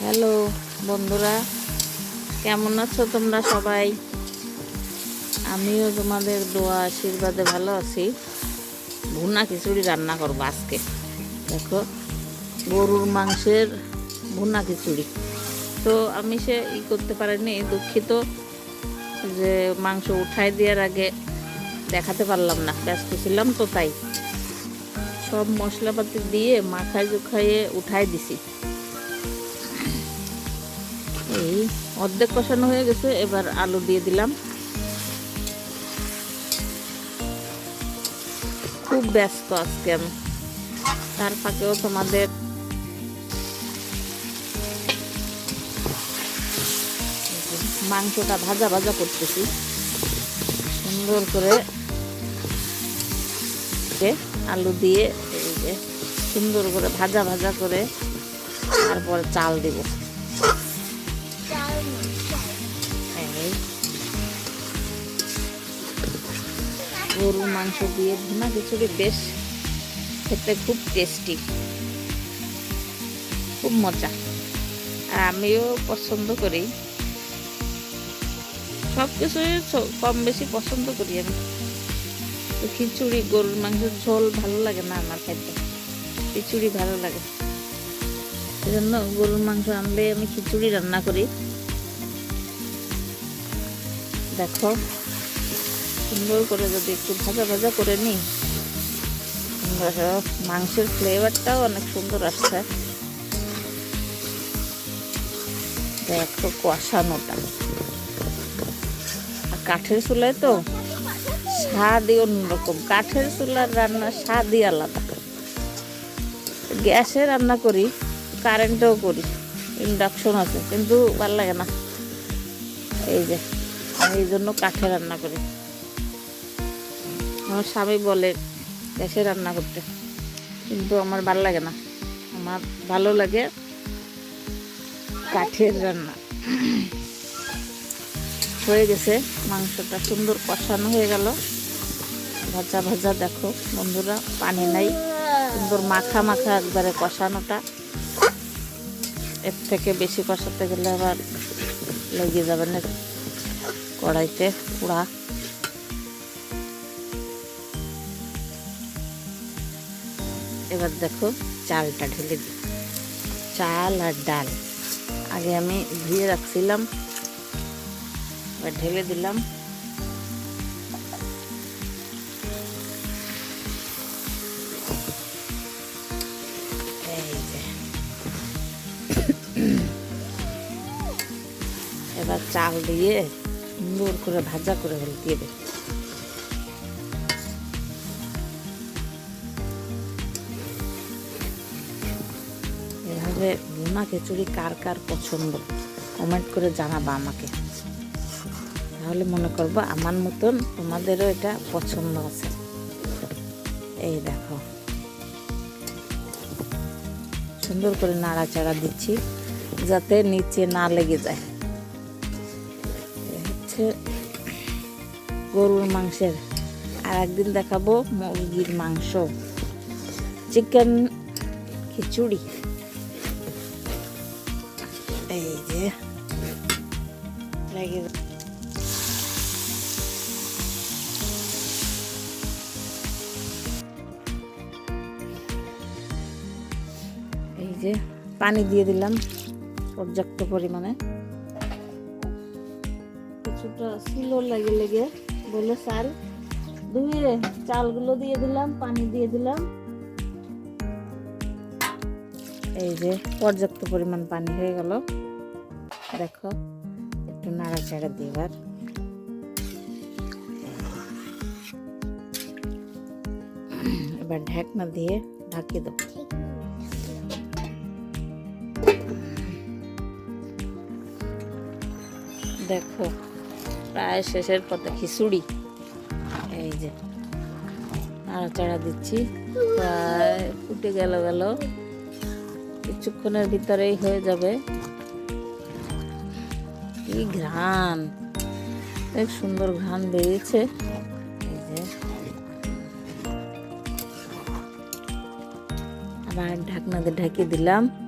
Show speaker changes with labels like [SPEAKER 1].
[SPEAKER 1] Hello, বন্ধুরা, কেমন আছো তোমরা সবাই? আমিও তোমাদের দোয়া, আশীর্বাদে ভালো আছি। ভুনা খিচুড়ি রান্না করব আজকে। দেখো, গরুর মাংসের ভুনা খিচুড়ি। তো আমি সে ই করতে পারিনি, দুঃখিত যে মাংস উঠাই দেওয়ার আগে দেখাতে পারলাম না, ব্যস্ত ছিলাম তো তাই। সব মশলাপাতি দিয়ে মাখায় জুখাইয়ে উঠাই দিছি। এই অর্ধেক কষানো হয়ে গেছে, এবার আলু দিয়ে দিলাম। খুব ব্যস্ত আজকে আমি। তার ফাঁকেও তোমাদের মাংসটা ভাজা ভাজা করতেছি। সুন্দর করে আলু দিয়ে সুন্দর করে ভাজা ভাজা করে তারপরে চাল দিব। গরুর মাংস দিয়ে ভুনা খিচুড়ি বেশ খেতে খুব টেস্টি খুব মজা। আর আমিও পছন্দ করি। সব কিছুই কম বেশি পছন্দ করি আমি। তো খিচুড়ি, গরুর মাংসের ঝোল ভালো লাগে না আমার খাইতে। খিচুড়ি ভালো লাগে। সেজন্য গরুর মাংস আনলে আমি খিচুড়ি রান্না করি। দেখো। সুন্দর করে যদি একটু ভাজা ভাজা করে নিই মাংসের ফ্লেভারটাও অনেক সুন্দর আসছে। দেখো কষানোটা। কাঠের চুলায় তো স্বাদই অন্যরকম। কাঠের চুলার রান্নার স্বাদই আলাদা। গ্যাসে রান্না করি, কারেন্টেও করি, ইন্ডাকশন আছে, কিন্তু ভালো লাগে না। এই যে, আমি এই জন্য কাঠে রান্না করি। আমার স্বামী বলে গ্যাসে রান্না করতে। কিন্তু আমার ভালো লাগে না। আমার ভালো লাগে কাঠের রান্না। হয়ে গেছে মাংসটা সুন্দর কষানো হয়ে গেল। ভাজা ভাজা দেখো বন্ধুরা, পানি নাই। সুন্দর মাখা মাখা একবারে কষানোটা। এর থেকে বেশি কষাতে গেলে আবার লেগে যাবে না। কড়াইতে পোড়া। এবার দেখো চালটা ঢেলে দিই। চাল আর ডাল। আগে আমি ধুয়ে রাখছিলাম, এবার ঢেলে দিলাম। এবার চাল দিয়ে সুন্দর করে ভাজা করে দিয়ে এভাবে ভুনা খিচুড়ি কার কার পছন্দ? কমেন্ট করে জানাবা আমাকে। তাহলে মনে করব আমার মতন তোমাদেরও এটা পছন্দ আছে। এই দেখো। সুন্দর করে নাড়াচাড়া দিচ্ছি যাতে নিচে না লেগে যায়। হচ্ছে গরুর মাংসের আর একদিন দেখাবো মুরগির মাংস। চিকেন খিচুড়ি। এই যে এই যে পানি দিয়ে দিলাম পর্যাপ্ত পরিমাণে। কিছুটা ছিল লেগে লেগে। বলে চাল ধুয়ে চালগুলো দিয়ে দিলাম, পানি দিয়ে দিলাম। এই যে পর্যাপ্ত পরিমাণ পানি হয়ে গেল। দেখো, একটু নাড়াচাড়া দিয়ে এবার। এবার ঢাকনা দিয়ে ঢাকিয়ে দেবো। দেখো, প্রায় শেষের পথে খিচুড়ি। এই যে, নাড়াচাড়া দিচ্ছি। প্রায় ফুটে গেল গেল। কিছুক্ষণের ভিতরেই হয়ে যাবে। কি ঘ্রাণ। এক সুন্দর ঘ্রাণ বেরিয়েছে। এই যে। আবার ঢাকনাতে ঢাকিয়ে দিলাম।